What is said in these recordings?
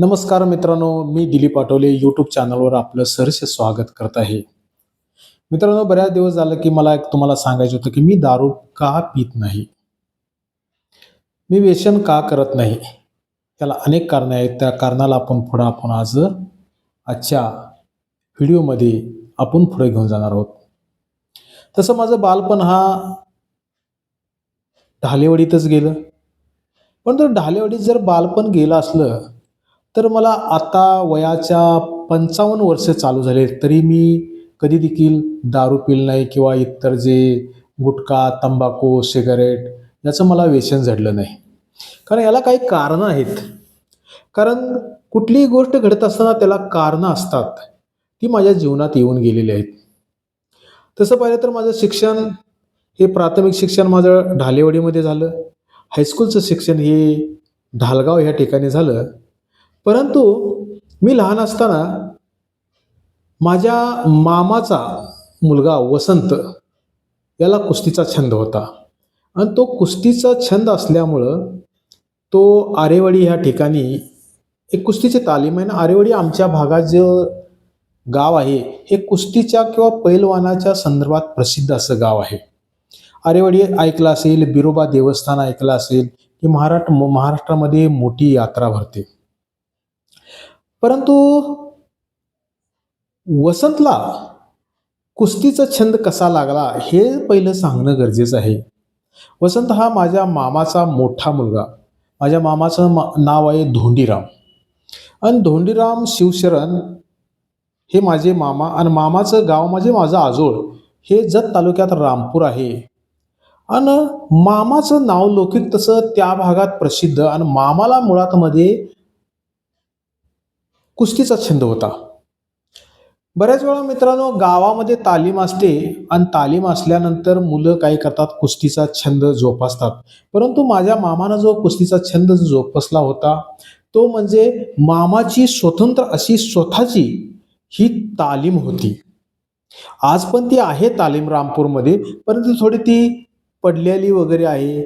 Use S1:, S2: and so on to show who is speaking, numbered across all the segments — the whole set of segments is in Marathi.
S1: नमस्कार मित्रांनो मी दिलीप आठवले यूट्यूब चॅनलवर आपलं सरस स्वागत करत आहे. मित्रांनो बऱ्याच दिवस झालं की मला एक तुम्हाला सांगायचं होतं की मी दारू का पित नाही? मी व्यसन का करत नाही? त्याला अनेक कारणे आहेत. त्या कारणाला आपण पुढं आपण आज आजच्या व्हिडिओमध्ये आपण पुढे घेऊन जाणार आहोत. तसं माझं बालपण हा ढालेवाडीतच गेलं. पण तर ढालेवाडीत जर बालपण गेलं असलं तर मला आता वयाच्या पंचावन्न वर्ष चालू झाले तरी मी कधी देखील दारू पिल नाही किंवा इतर जे गुटखा तंबाखू सिगारेट याचं मला व्यसन झडलं नाही. कारण याला काही कारणं आहेत. कारण कुठलीही गोष्ट घडत असताना त्याला कारणं असतात. ती माझ्या जीवनात येऊन गेलेली आहेत. तसं पाहिलं तर माझं शिक्षण हे प्राथमिक शिक्षण माझं ढालेवाडीमध्ये झालं. हायस्कूलचं शिक्षण हे ढालगाव ह्या ठिकाणी झालं. परंतु मी लहान असताना माझ्या मामाचा मुलगा वसंत याला कुस्तीचा छंद होता. आणि तो कुस्तीचा छंद असल्यामुळं तो आरेवाडी ह्या ठिकाणी एक कुस्तीची तालीम आहे. ना आरेवाडी आमच्या भागात जे गाव आहे हे कुस्तीच्या किंवा पैलवानाच्या संदर्भात प्रसिद्ध असं गाव आहे. आरेवाडी ऐकलं असेल बिरोबा देवस्थान ऐकलं असेल की महाराष्ट्र महाराष्ट्रामध्ये मोठी यात्रा भरते. परंतु वसंतला कुस्तीचा छंद कसा लागला हे पहिलं सांगणं गरजेचं आहे. वसंत हा माझ्या मामाचा मोठा मुलगा. माझ्या मामाचं मा नाव आहे धोंडीराम. आणि धोंडीराम शिवशरण हे माझे मामा आणि मामाचं गाव म्हणजे माझं आजोळ. हे जत तालुक्यात रामपूर आहे. आणि मामाचं नाव लौकिक तसं त्या भागात प्रसिद्ध आणि मामाला मुळात मध्ये कुस्तीचा छंद होता. बऱ्याच वेळा मित्रांनो गावामध्ये तालीम असते आणि तालीम असल्यानंतर मुलं काय करतात? कुस्तीचा छंद जोपासतात. परंतु माझ्या मामानं जो कुस्तीचा छंद जोपासला होता तो म्हणजे मामाची स्वतंत्र अशी स्वतःची ही तालीम होती. आज पण ती आहे तालीम रामपूरमध्ये परंतु थोडी ती पडलेली वगैरे आहे.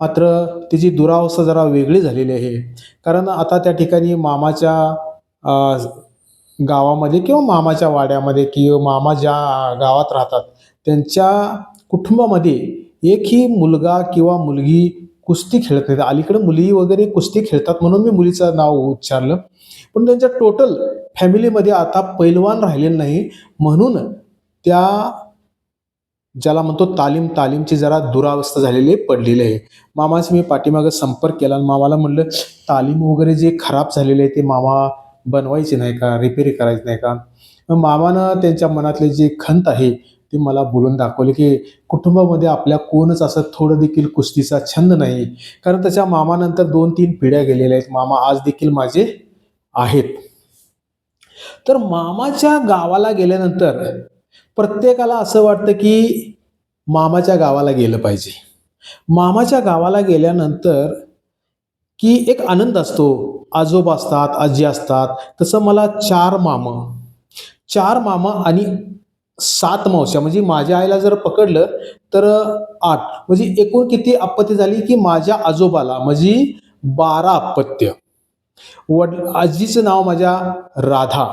S1: मात्र तिची दुरावस्था जरा वेगळी झालेली आहे. कारण आता त्या ठिकाणी मामाच्या गावामध्ये किंवा मामाच्या वाड्यामध्ये किंवा मामा ज्या गावात राहतात त्यांच्या कुटुंबामध्ये एकही मुलगा किंवा मुलगी कुस्ती खेळत नाही अलीकडे मुली वगैरे कुस्ती खेळतात म्हणून मी मुलीचं नाव उच्चारलं. पण त्यांच्या टोटल फॅमिलीमध्ये आता पैलवान राहिलेलं नाही. म्हणून त्या ज्याला म्हणतो तालीम तालीमची जरा दुरावस्था झालेली पडलेली आहे. मामाशी मी पाठीमागं संपर्क केला आणि मामाला म्हणलं तालीम वगैरे जे खराब झालेले आहे ते मामा बनवायची नाही का रिपेरी करायची नाही का? मामानं त्यांच्या मनातले जे खंत आहे ते मला बोलून दाखवले की कुटुंबामध्ये आपल्या कोणच असं थोडं देखील कुस्तीचा छंद नाही. कारण त्याच्या मामानंतर दोन तीन पिढ्या गेलेल्या आहेत. मामा आज देखील माझे आहेत. तर मामाच्या गावाला गेल्यानंतर प्रत्येकाला असं वाटतं की मामाच्या गावाला गेलं पाहिजे. मामाच्या गावाला गेल्यानंतर की एक आनंद असतो. आजोबा असतात आजी असतात. तसं मला चार मामा. चार मामा आणि सात मावश्या. म्हणजे माझ्या आईला जर पकडलं तर आठ. म्हणजे एकूण किती अपत्य झाली की माझ्या आजोबाला म्हणजे बारा अपत्य वड आजीचं नाव माझ्या राधा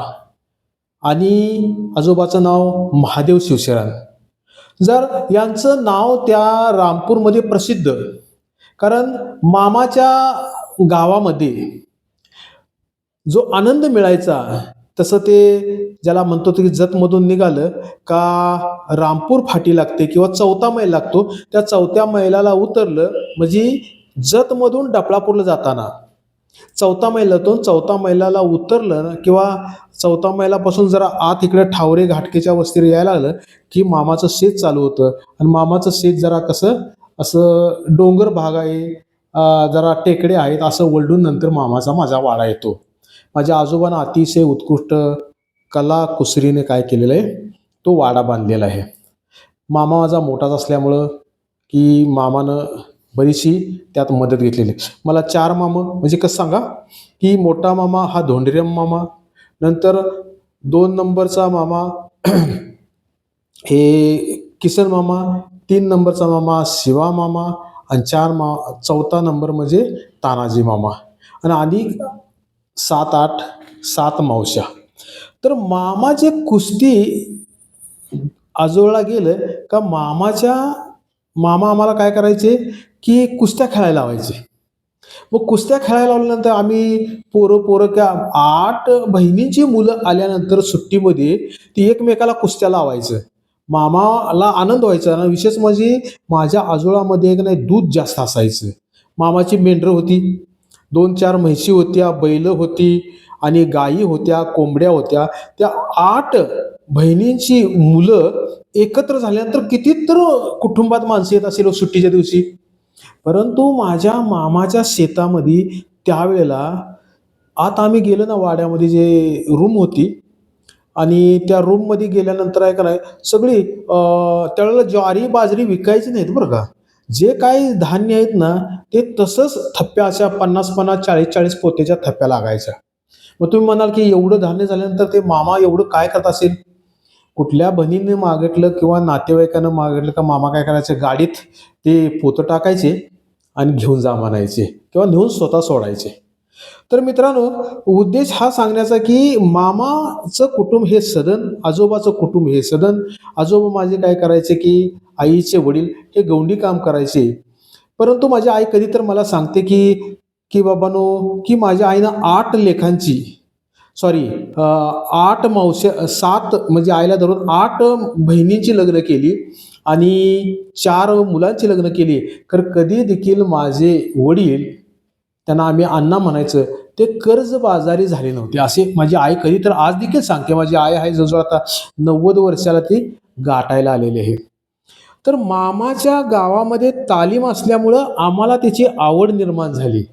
S1: आणि आजोबाचं नाव महादेव शिवशरण जर यांचं नाव त्या रामपूरमध्ये प्रसिद्ध कारण मामाच्या गावामध्ये जो आनंद मिळायचा तसं ते ज्याला म्हणतो की जतमधून निघालं का रामपूर फाटी लागते किंवा चौथा मैल लागतो त्या चौथ्या मैलाला उतरलं म्हणजे जतमधून डपळापूरला जाताना. चौथा मैलातून चौथा मैलाला उतरलं किंवा चौथा मैलापासून जरा आत इकडे ठावरे घाटकेच्या वस्तीवर यायला लागलं की मामाचं शेत चालू होतं. आणि मामाचं शेत जरा कसं असं डोंगर भाग आहे जरा टेकडे आहेत असं वळडून नंतर मामाचा माझा वाडा येतो. माझ्या आजोबानं अतिशय उत्कृष्ट कला कुसरीने काय केलेलं आहे तो वाडा बांधलेला आहे मामा माझा मोठाच असल्यामुळं की मामानं बरीचशी त्यात मदत घेतलेली आहे. मला चार मामा म्हणजे कसं सांगा की मोठा मामा हा धोंडीराम मामा नंतर दोन नंबरचा मामा हे किसन मामा तीन नंबरचा मामा शिवा मामा आणि चार मा चौथा नंबर म्हणजे तानाजी मामा आणि आणि सात आठ सात मावश्या. तर मामाचे कुस्ती आजोळला गेलं का मामाच्या मामा आम्हाला काय करायचे? की कुस्त्या खेळायला लावायचे. मग कुस्त्या खेळायला लावल्यानंतर आम्ही पोरं पोरं त्या आठ बहिणींची मुलं आल्यानंतर सुट्टीमध्ये ती एकमेकाला कुस्त्या लावायचं. मामाला आनंद व्हायचा आणि विशेष म्हणजे माझ्या आजोळामध्ये एक नाही दूध जास्त असायचं. मामाची मेंढरं होती. दोन चार म्हैशी होत्या बैल होती आणि गायी होत्या कोंबड्या होत्या. त्या आठ बहिणींची मुलं एकत्र झाल्यानंतर किती तर कुटुंबात माणसं येत असेल हो सुट्टीच्या दिवशी. परंतु माझ्या मामाच्या शेतामध्ये त्यावेळेला आत आम्ही गेलो ना वाड्यामध्ये जे रूम होती आणि त्या रूममध्ये गेल्यानंतर आहे का नाही सगळी त्यावेळेला ज्वारी बाजरी विकायची नाहीत बरं का. जे काही धान्य आहेत ना ते तसंच थप्प्या अशा पन्नास पन्नास चाळीस चाळीस पोतेच्या थप्प्या लागायच्या. मग तुम्ही म्हणाल की एवढं धान्य झाल्यानंतर ते मामा एवढं काय करत असेल? कुठल्या बहिणीने मागितलं किंवा नातेवाईकानं मागितलं का मामा काय करायचे? गाडीत ते पोतं टाकायचे आणि घेऊन जा म्हणायचे किंवा नेऊन स्वतः सोडायचे. तर मित्रांनो उद्देश हा सांगण्याचा की मामाचं कुटुंब हे सदन आजोबाचं कुटुंब हे सदन. आजोबा माझे काय करायचे की आईचे वडील हे गौंडी काम करायचे. परंतु माझी आई कधी तर मला सांगते की की बाबानो की माझ्या आईनं आठ लेखांची सॉरी आठ मावश्या सात म्हणजे आईला धरून आठ बहिणींची लग्न केली आणि चार मुलांची लग्न केली. तर कधी देखील माझे वडील त्यांना आम्ही अण्णा म्हणायचं ते कर्जबाजारी झाले नव्हते. असे माझी आई कधी तर आज देखील सांगते. माझी आई आहे जवळजवळ आता नव्वद वर्षाला ती गाठायला आलेली आहे. तर मामाच्या गावामध्ये तालीम असल्यामुळं आम्हाला त्याची आवड निर्माण झाली.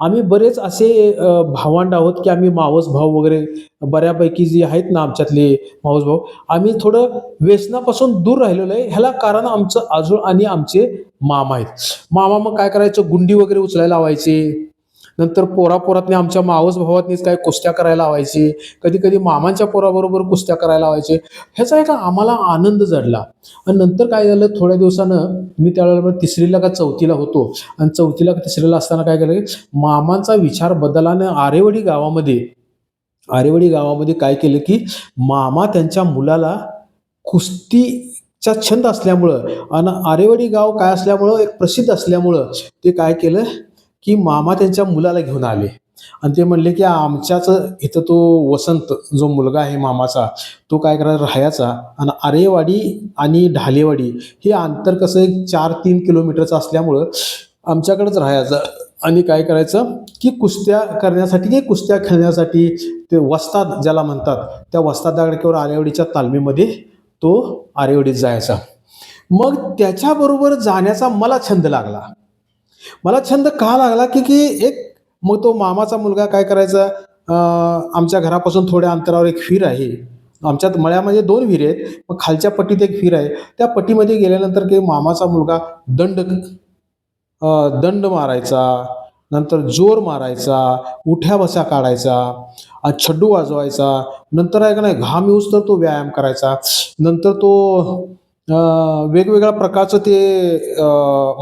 S1: आम्ही बरेच असे भावंड आहोत की आम्ही मावस भाऊ वगैरे बऱ्यापैकी जे आहेत ना आमच्यातले मावस भाऊ आम्ही थोडं व्यसनापासून दूर राहिलेलो आहे. ह्याला कारण आमचं आजोळ आणि आमचे मामा आहेत. मामा मग काय करायचं? गुंडी वगैरे उचलायला लावायचे. नंतर पोरापोरातनी आमच्या मावस भावातनीच काय कुस्त्या करायला लावायची कधी कधी मामांच्या पोराबरोबर कुस्त्या करायला लावायचे ह्याचा एक आम्हाला आनंद जडला. आणि नंतर काय झालं थोड्या दिवसानं मी त्यावेळेला तिसरीला का चौथीला होतो. आणि चौथीला का तिसरीला असताना काय केलं मामांचा विचार बदलानं आरेवडी गावामध्ये आरेवडी गावामध्ये काय केलं की मामा त्यांच्या मुलाला कुस्तीचा छंद असल्यामुळं आणि आरेवाडी गाव काय असल्यामुळं एक प्रसिद्ध असल्यामुळं ते काय केलं की मामा त्यांच्या मुलाला घेऊन आले. आणि ते म्हणले की आमच्याच इथं तो वसंत जो मुलगा आहे मामाचा तो काय करायला राहायचा? आणि आरेवाडी आणि ढालेवाडी हे अंतर कसं एक चार तीन किलोमीटरचं असल्यामुळं आमच्याकडंच राहायचं. आणि काय करायचं की कुस्त्या करण्यासाठी की कुस्त्या खेळण्यासाठी ते वस्ताद ज्याला म्हणतात त्या वस्तादाकडे किंवा आरेवाडीच्या तालमीमध्ये तो आरेवाडीत जायचा. मग त्याच्याबरोबर जाण्याचा मला छंद लागला. मला छंद का लागला की की एक मग तो मामाचा मुलगा काय करायचा? आमच्या घरापासून थोड्या अंतरावर एक फिर आहे. आमच्यात मळ्यामध्ये दोन विहीर आहेत. मग खालच्या पट्टीत एक फिर आहे. त्या पट्टीमध्ये गेल्यानंतर की मामाचा मुलगा दंड दंड मारायचा. नंतर जोर मारायचा. उठ्या बसा काढायचा. छड्डू वाजवायचा. नंतर आहे का नाही घाम येऊस तर तो व्यायाम करायचा. नंतर तो वेगवेगळ्या प्रकारचं ते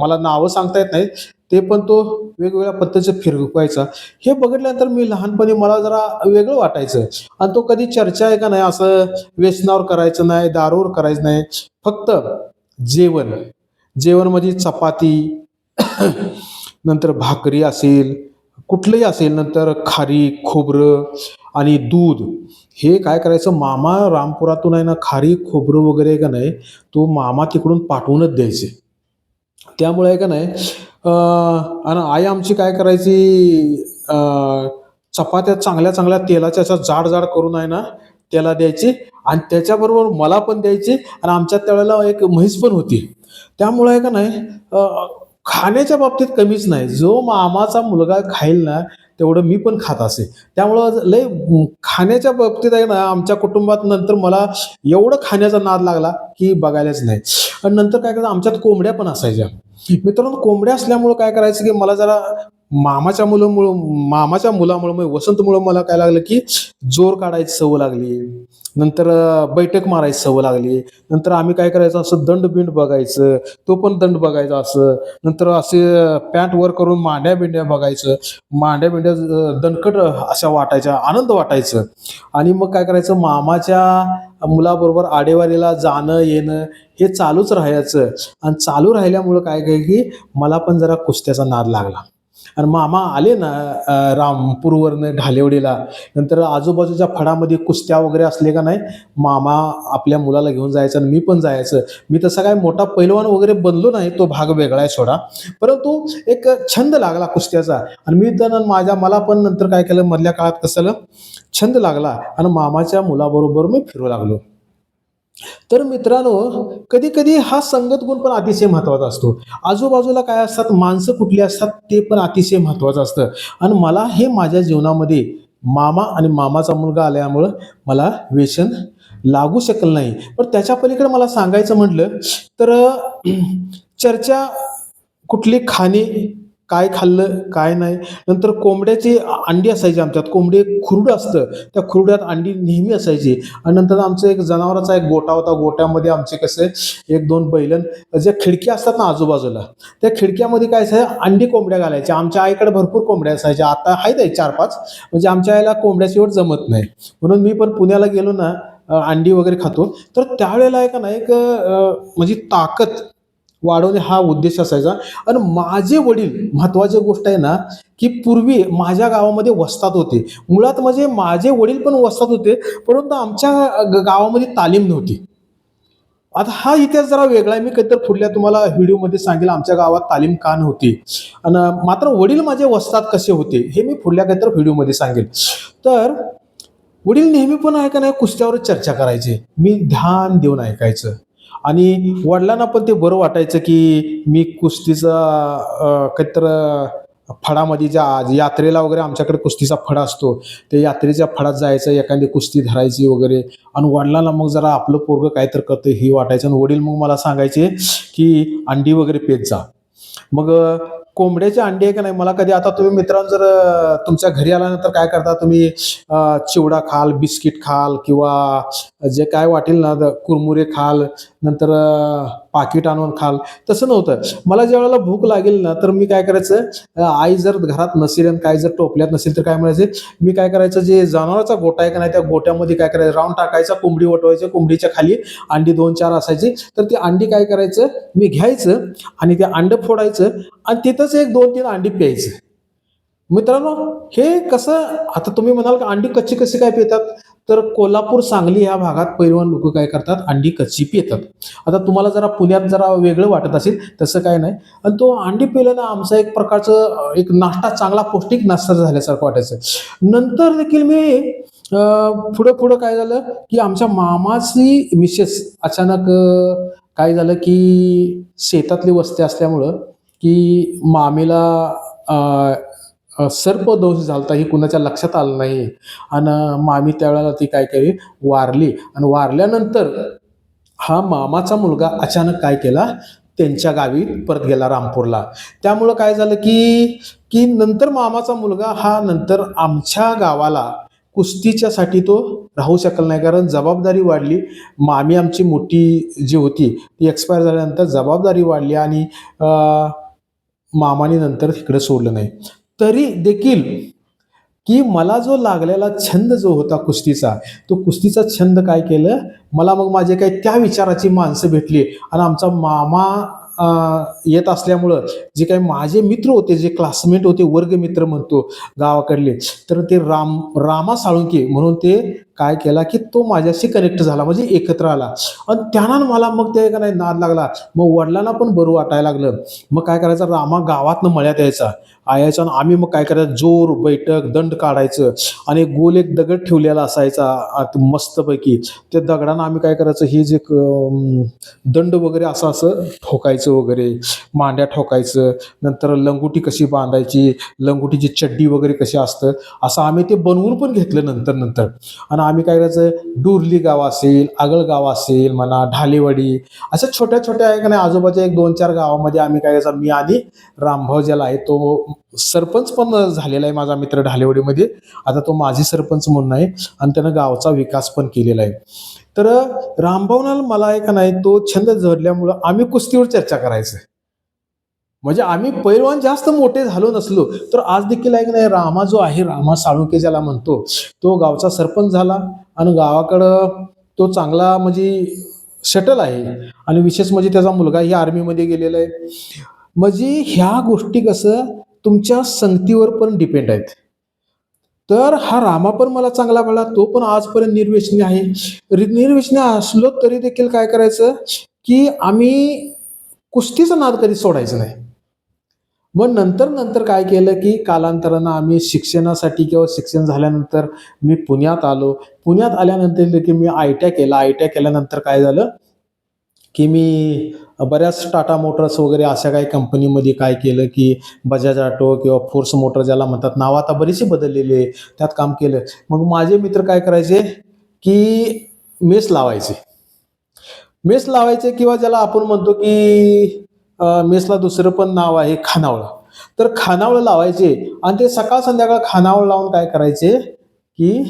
S1: मला नावं सांगता येत नाहीत. ते पण तो वेगवेगळ्या पद्धतीचं फिरवायचा. हे बघितल्यानंतर मी लहानपणी मला जरा वेगळं वाटायचं. आणि तो कधी चर्चा आहे का नाही असं व्यसनावर करायचं नाही दारूवर करायचं नाही. फक्त जेवण. जेवणमध्ये म्हणजे चपाती नंतर भाकरी असेल कुठलंही असेल नंतर खारी खोबरं आणि दूध. हे काय करायचं? मामा रामपुरातून आहे ना खारी खोबरं वगैरे आहे का नाही तो मामा तिकडून पाठवूनच द्यायचे. त्यामुळे आहे का नाही आणि आई आमची काय करायची चपात्या चांगल्या चांगल्या तेलाच्या अशा जाड जाड करून आहे ना त्याला द्यायची. आणि त्याच्याबरोबर मला पण द्यायची आणि आमच्या त्यावेळेला एक म्हैस पण होती. त्यामुळे आहे का नाही खाण्याच्या बाबतीत कमीच नाही. जो मामाचा मुलगा खाईल ना तेवढं मी पण खात असे. त्यामुळं लय खाण्याच्या बाबतीत आहे ना आमच्या कुटुंबात नंतर मला एवढं खाण्याचा नाद लागला की बघायलाच नाही. आणि नंतर काय करायचं आमच्यात कोंबड्या पण असायच्या. मित्रांनो कोंबड्या असल्यामुळं काय करायचं की मला जरा मामाच्या मुलामुळं मामाच्या मुलामुळं म्हणजे वसंतमुळं मला काय लागलं की जोर काढायची सवय लागली. नंतर बैठक मारायची सवय लागली. नंतर आम्ही काय करायचं असं दंड बिंड बघायचं तो पण दंड बघायचा असं. नंतर असे पॅन्ट वर करून मांड्या बिंड्या बघायचं. मांड्या बिंड्या दणकट अशा वाटायच्या आनंद वाटायचं. आणि मग काय करायचं मामाच्या मुलाबरोबर आडेवारीला जाणं येणं हे चालूच राहायचं. आणि चालू राहिल्यामुळं काय काय की मला पण जरा कुस्त्याचा नाद लागला. आणि मामा आले ना रामपूरवरनं ढालेवडीला. नंतर आजूबाजूच्या फडामध्ये कुस्त्या वगैरे असले का नाही मामा आपल्या मुलाला घेऊन जायचं आणि मी पण जायचं. मी तसा काय मोठा पैलवान वगैरे बनलो नाही तो भाग वेगळा आहे सोडा. परंतु एक छंद लागला कुस्त्याचा. आणि मी तर माझ्या मला पण नंतर काय केलं मधल्या काळात कसं छंद लागला. आणि मामाच्या मुलाबरोबर मी फिरू लागलो. तर मित्रांनो कधी कधी हा संगत गुण पण अतिशय महत्त्वाचा असतो. आजूबाजूला काय असतात? माणसं कुठली असतात? ते पण अतिशय महत्वाचं असतं. आणि मला हे माझ्या जीवनामध्ये मामा आणि मामाचा मुलगा आल्यामुळं मला व्यसन लागू शकलं नाही. पण त्याच्या पलीकडे मला सांगायचं म्हटलं तर चर्चा कुठली खाणे काय खाल्लं काय नाही. नंतर कोंबड्याची अंडी असायची आमच्यात. कोंबडी एक खुरड असतं. त्या खुरड्यात अंडी नेहमी असायची. आणि नंतर आमचं एक जनावराचा एक गोटा होता. गोट्यामध्ये आमचे कसे एक दोन बैलन ज्या खिडक्या असतात ना आजूबाजूला त्या खिडक्यामध्ये काय असायचं अंडी कोंबड्या घालायच्या. आमच्या आईकडे भरपूर कोंबड्या असायच्या. आता आहेत एक चार पाच म्हणजे आमच्या आईला कोंबड्याशिवाय जमत नाही. म्हणून मी पण पुण्याला गेलो ना अंडी वगैरे खातो. तर त्यावेळेला आहे का ना एक म्हणजे ताकद वाढवणे हा उद्देश असायचा. आणि माझे वडील महत्वाची गोष्ट आहे ना की पूर्वी माझ्या गावामध्ये वस्तात होते. मुळात म्हणजे माझे वडील पण वस्तात होते परंतु आमच्या ग- गावामध्ये तालीम नव्हती. आता हा इतिहास जरा वेगळा आहे. मी कधीतर पुढल्या तुम्हाला व्हिडिओमध्ये सांगेल आमच्या गावात तालीम का नव्हती. आणि मात्र वडील माझे वस्तात कसे होते हे मी पुढल्या काहीतरी व्हिडिओमध्ये सांगेल. तर वडील नेहमी पण आहे का नाही कुस्त्यावर चर्चा करायचे. मी ध्यान देऊन ऐकायचं. आणि वडिलांना पण ते बरं वाटायचं की मी कुस्तीचा अं, काहीतर फडामध्ये ज्या यात्रेला वगैरे आमच्याकडे कुस्तीचा फडा असतो ते यात्रेच्या फडात जायचं एखादी कुस्ती धरायची वगैरे. आणि वडिलांना मग जरा आपलं पोरगं काय तर करतं हे वाटायचं. आणि वडील मग मला सांगायचे की अंडी वगैरे पेत जा. मग कोंबड्याचे अंडे आहे का नाही? मला कधी आता तुम्ही मित्रांनो जर तुमच्या घरी आल्यानंतर काय करता? तुम्ही चिवडा खाल बिस्किट खाल किंवा जे काय वाटेल ना द- कुरमुरे खाल नंतर पाकिट आणून खाल. तसं नव्हतं. मला ज्या वेळेला भूक लागेल ना तर मी काय करायचं आई जर घरात नसेल आणि काय जर टोपल्यात नसेल तर काय म्हणायचं मी काय करायचं जे जनावराचा गोटा आहे का नाही त्या गोट्यामध्ये काय करायचं राऊंड टाकायचा कोंबडी वटवायचं कोंबडीच्या खाली अंडी दोन चार असायची तर ती अंडी काय करायचं मी घ्यायचं आणि ते अंड फोडायचं आणि तिथंच एक दोन तीन अंडी प्यायचं. मित्रांनो हे कसं आता तुम्ही म्हणाल का अंडी कच्ची कशी काय पितात? तर कोल्हापूर सांगली ह्या भागात पैलवान लोक काय करतात? अंडी कच्ची पितात. आता तुम्हाला जरा पुण्यात जरा वेगळं वाटत असेल तसं काय नाही. आणि तो अंडी पिल्यानं आमचा एक प्रकारचं एक नाश्ता चांगला पौष्टिक नाश्ता झाल्यासारखं वाटायचं. नंतर देखील मी पुढं पुढं काय झालं की आमच्या मामाची मिसेस अचानक काय झालं की शेतातली वस्ती असल्यामुळं की मामीला सर्पदोष अं, सर्पदंश झालता हे कुणाच्या लक्षात आलं नाही. आणि मामी त्यावेळेला ती काय केली? वारली. आणि वारल्यानंतर हा मामाचा मुलगा अचानक काय केला? त्यांच्या गावी परत गेला रामपूरला. त्यामुळं काय झालं की की नंतर मामाचा मुलगा हा नंतर आमच्या गावाला कुस्तीच्यासाठी तो राहू शकला नाही. कारण जबाबदारी वाढली. मामी आमची मोठी जी होती ती एक्सपायर झाल्यानंतर जबाबदारी वाढली आणि मामाने नंतर तिकडे सोडलं नाही. तरी देखील की मला जो लागलेला छंद जो होता कुस्तीचा तो कुस्तीचा छंद काय केलं? मला मग माझे काही त्या विचाराची माणसं भेटली आणि आमचा मामा येत असल्यामुळं जे काही माझे मित्र होते जे क्लासमेट होते वर्गमित्र म्हणतो गावाकडले तर ते राम रामा साळुंके म्हणून ते काय केला की तो माझ्याशी कनेक्ट झाला म्हणजे एकत्र आला. आणि त्यानं मला मग ते का नाही नाद लागला. मग वडिलांना पण बरं वाटायला लागलं. मग काय करायचं? रामा गावातनं मळ्यात यायचा. आयायचा आणि आम्ही मग काय करायचं? जोर बैठक दंड काढायचं. आणि एक गोल एक दगड ठेवलेला असायचा मस्तपैकी. त्या दगडानं आम्ही काय करायचं? हे जे दंड वगैरे असं असं ठोकायचं वगैरे. मांड्या ठोकायचं. नंतर लंगोटी कशी बांधायची? लंगोटीची चड्डी वगैरे कशी असतं? असं आम्ही ते बनवून पण घेतलं नंतर नंतर. आणि आम्ही काय करायचं? डुरली गाव असेल आगळगाव असेल म्हणा ढालेवाडी अशा छोट्या छोट्या आहे का नाही आजोबाच्या एक दोन चार गावामध्ये आम्ही काय करायचं? मी आणि रामभाऊ ज्याला आहे तो सरपंच पण झालेला आहे माझा मित्र ढालेवाडीमध्ये. आता तो माझी सरपंच म्हणून आहे आणि त्यानं गावचा विकास पण केलेला आहे. तर रामभाऊनाल मला आहे का नाही तो छंद जडल्यामुळं आम्ही कुस्तीवर चर्चा करायचं. म्हणजे आम्ही पैलवान जास्त मोठे झालो नसलो तर आज देखील ऐक नाही रामा जो आहे रामा साळुंके ज्याला म्हणतो तो गावचा सरपंच झाला आणि गावाकडं तो चांगला म्हणजे शटल आहे. आणि विशेष म्हणजे त्याचा मुलगा ही आर्मीमध्ये गेलेला आहे. म्हणजे ह्या गोष्टी कसं तुमच्या संगतीवर पण डिपेंड आहेत. तर हा रामा पण मला चांगला कळला तो पण आजपर्यंत निर्व्यसनी आहे. रि- निर्व्यसनी असलो तरी देखील काय करायचं की आम्ही कुस्तीचा नाद कधी सोडायचं नाही. मग नंतर नंतर काय केलं की कालांतरानं आम्ही शिक्षणासाठी किंवा शिक्षण झाल्यानंतर मी पुण्यात आलो. पुण्यात आल्यानंतर देखील मी आय टी आय केला. आय टी आय केल्यानंतर काय झालं की मी बऱ्याच टाटा मोटर्स वगैरे अशा काही कंपनीमध्ये काय केलं की बजाज ऑटो किंवा फोर्स मोटर ज्याला म्हणतात नाव आता बरीचशी बदललेली आहे. त्यात काम केलं. मग माझे मित्र काय करायचे की मेस लावायचे. मेस लावायचे किंवा ज्याला आपण म्हणतो की मेसला दुसरं पण नाव आहे खानावळ. तर खानावळ लावायचे आणि ते सकाळ संध्याकाळ खानावळ लावून काय करायचे की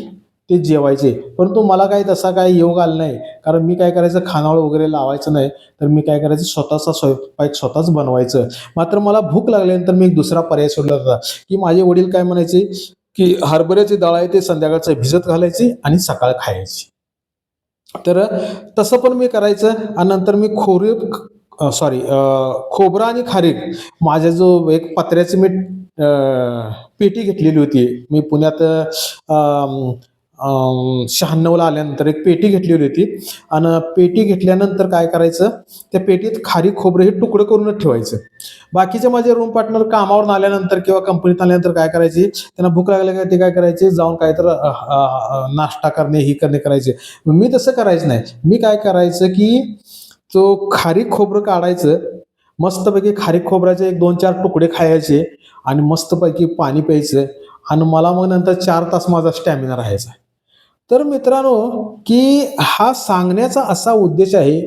S1: ते जेवायचे. परंतु मला काही तसा काही योग आला नाही. कारण मी काय करायचं खानावळ वगैरे लावायचं नाही. तर मी काय करायचं स्वतःचा स्वयंपाक स्वतःच बनवायचं. मात्र मला भूक लागल्यानंतर मी एक दुसरा पर्याय सोडला होता. की माझे वडील काय म्हणायचे की हरभऱ्याची डाळ आहे ते संध्याकाळचं भिजत घालायची आणि सकाळ खायची. तर तसं पण मी करायचं आणि नंतर मी खोरी सॉरी खोबरा आणि खारीक. माझ्या जो एक पत्र्याची मी पेटी घेतलेली होती. मी पुण्यात शहाण्णवला आल्यानंतर एक पेटी घेतलेली होती. आणि पेटी घेतल्यानंतर काय करायचं? त्या पेटीत खारीक खोबरं हे तुकडं करूनच ठेवायचं. बाकीचे माझे रूम पार्टनर कामावरून आल्यानंतर किंवा कंपनीत आल्यानंतर काय करायचे? त्यांना भूक लागली का ते काय करायचे? जाऊन काय तर नाश्ता करणे ही करणे करायचे. मी तसं करायचं नाही. मी काय करायचं की तो खारीक खोबरं काढायचं मस्तपैकी खारीक खोबऱ्याचे एक दोन चार तुकडे खायचे आणि मस्तपैकी पाणी प्यायचं आणि मला मग नंतर चार तास माझा स्टॅमिना राहायचा तर मित्रांनो की हा सांगण्याचा असा उद्देश आहे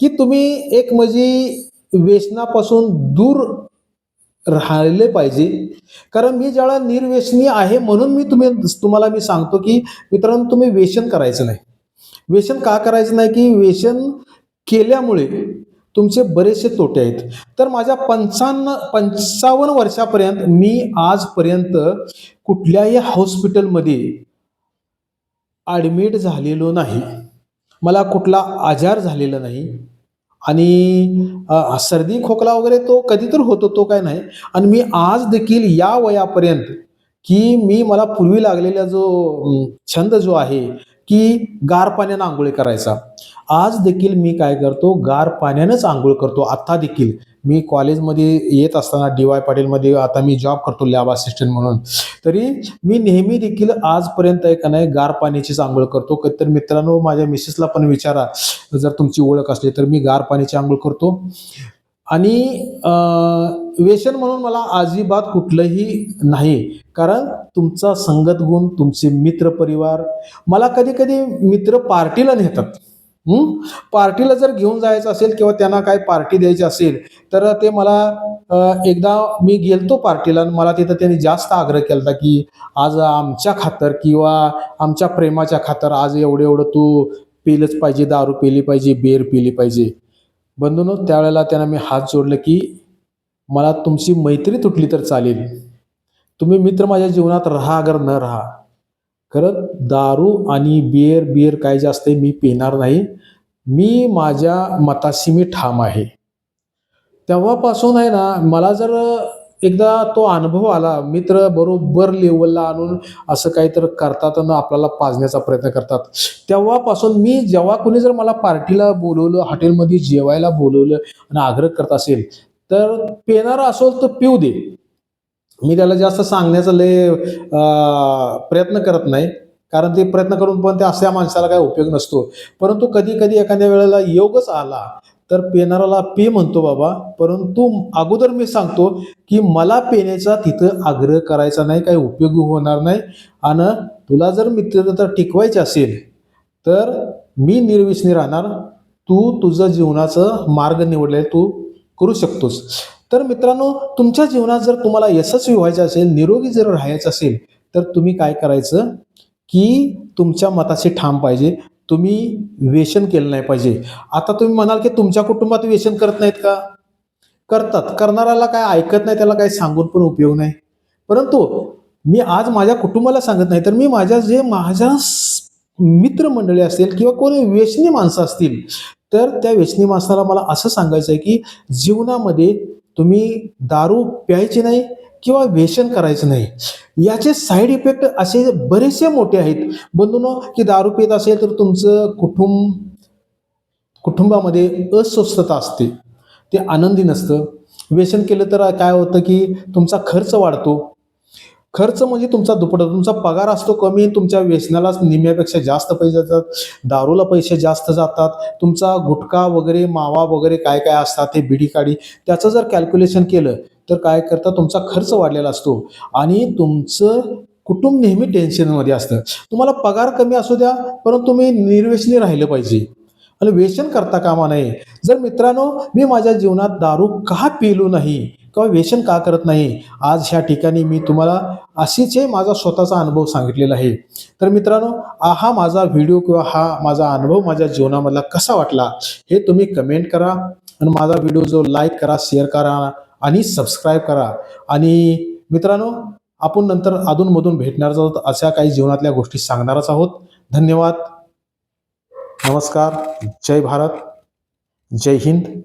S1: की तुम्ही एक म्हणजे व्यसनापासून दूर राहिले पाहिजे. कारण मी ज्याला निर्व्यसनी आहे म्हणून मी तुम्ही तुम्हाला मी सांगतो की मित्रांनो तुम्ही व्यसन करायचं नाही. व्यसन का करायचं नाही की व्यसन केल्यामुळे तुमचे बरेचसे तोटे आहेत. तर माझ्या पंचावन्न पंचावन्न वर्षापर्यंत मी आजपर्यंत कुठल्याही हॉस्पिटलमध्ये ॲडमिट झालेलो नाही. मला कुठला आजार झालेला नाही. आणि सर्दी खोकला वगैरे तो कधी तर होतो तो काय नाही. आणि मी आज देखील या वयापर्यंत की मी मला पूर्वी लागलेला जो छंद जो आहे की गार पाण्यानं आंघोळी करायचा. आज देखील मी काय करतो गार पाण्यानंच आंघोळ करतो. आत्ता देखील मी कॉलेजमध्ये येत असताना डी वाय पाटीलमध्ये आता मी जॉब करतो लॅब असिस्टंट म्हणून. तरी मी नेहमी देखील आजपर्यंत एक नाही गार पाण्याचीच आंघोळ करतो. कधी तर मित्रांनो माझ्या मिसेसला पण विचारा जर तुमची ओळख असली तर मी गार पाण्याची आंघोळ करतो. आणि व्यसन म्हणून मला अजिबात कुठलंही नाही. कारण तुमचा संगत गुण तुमचे मित्र परिवार मला कधी कधी मित्र पार्टीला नेतात. पार्टीला जर घेऊन जायचं असेल किंवा त्यांना काय पार्टी द्यायची असेल तर ते मला एकदा मी गेलतो पार्टीला आणि मला तिथं त्यांनी जास्त आग्रह केला होता की आज आमच्या खातर किंवा आमच्या प्रेमाच्या खातर आज एवढं एवढं तू पिलंच पाहिजे दारू पिली पाहिजे बेर पिली पाहिजे. बंधून त्यावेळेला त्यांना मी हात जोडलं की मला तुमची मैत्री तुटली तर चालेल. तुम्ही मित्र माझ्या जीवनात राहा अगर न राहा खरं दारू आणि बियर बियर काय जे असते मी पिणार नाही. मी माझ्या मताशी मी ठाम आहे. तेव्हापासून आहे ना मला जर एकदा तो अनुभव आला मित्र बरोबर लेवलला आणून असं काहीतरी करतात आणि आपल्याला पाजण्याचा प्रयत्न करतात. तेव्हापासून मी जेव्हा कोणी जर मला पार्टीला बोलवलं हॉटेलमध्ये जेवायला बोलवलं आणि आग्रह करत असेल तर पेणारा असेल तर पिऊ दे. मी त्याला जास्त सांगण्याचा लय प्रयत्न करत नाही. कारण ते प्रयत्न करून पण ते अशा माणसाला काही उपयोग नसतो. परंतु कधी कधी एखाद्या वेळेला योगच आला तर पेनाराला पे म्हणतो बाबा. परंतु अगोदर मी सांगतो की मला पेण्याचा तिथं आग्रह करायचा नाही काही उपयोगी होणार नाही. आणि तुला जर मित्रता टिकवायची असेल तर मी निर्विसनी राहणार. तू तुझं जीवनाचं मार्ग निवडले तू करू शकतोस. तर मित्रांनो तुमच्या जीवनात जर तुम्हाला यशस्वी व्हायचं असेल निरोगी जर राहायचं असेल तर तुम्ही काय करायचं? की तुमच्या मताशी ठाम पाहिजे. तुम्ही व्यसन केलं नाही पाहिजे. आता तुम्ही म्हणाल की तुमच्या कुटुंबात व्यसन करत नाहीत का? करतात. करणाऱ्याला काय ऐकत नाही त्याला काही सांगून पण उपयोग नाही. परंतु मी आज माझ्या कुटुंबाला सांगत नाही तर मी माझ्या जे माझ्या मित्रमंडळी असतील किंवा कोणी व्यसनी माणसं असतील तर त्या व्यसनी माणसाला मला असं सांगायचं आहे की जीवनामध्ये तुम्ही दारू प्यायची नाही किंवा व्यसन करायचं नाही. याचे साईड इफेक्ट असे बरेचसे मोठे आहेत. बंधूनो की दारू पित असेल तर तुमचं कुटुंब कुटुंबामध्ये अस्वस्थता असते. ते आनंदी नसतं. व्यसन केलं तर काय होतं की तुमचा खर्च वाढतो. खर्च म्हणजे तुमचा दुपट तुमचा पगार असतो कमी तुमच्या व्यसनाला निम्म्यापेक्षा जास्त पैसे जातात दारूला पैसे जास्त जातात तुमचा गुटखा वगैरे मावा वगैरे काय काय असतात ते बिडी काडी त्याचं जर कॅल्क्युलेशन केलं तर काय करता? तुमचा खर्च वाढलेला असतो. आणि तुमचं कुटुंब नेहमी टेन्शनमध्ये असतं. तुम्हाला पगार कमी असू द्या परंतु तुम्ही निर्व्यसनी राहिलं पाहिजे. आणि व्यसन करता कामा नये. जर मित्रांनो मी माझ्या जीवनात दारू का पिलो नाही? किंवा व्यसन का करत नाही? आज ह्या ठिकाणी मी तुम्हाला अशीच हे माझा स्वतःचा अनुभव सांगितलेला आहे. तर मित्रांनो हा माझा व्हिडिओ किंवा हा माझा अनुभव माझ्या जीवनामधला कसा वाटला हे तुम्ही कमेंट करा आणि माझा व्हिडिओ जो लाईक करा शेअर करा आणि सबस्क्राईब करा. आणि मित्रांनो आपण नंतर अधूनमधून भेटणारच आहोत अशा काही जीवनातल्या गोष्टी सांगणारच आहोत. धन्यवाद. नमस्कार. जय भारत. जय हिंद.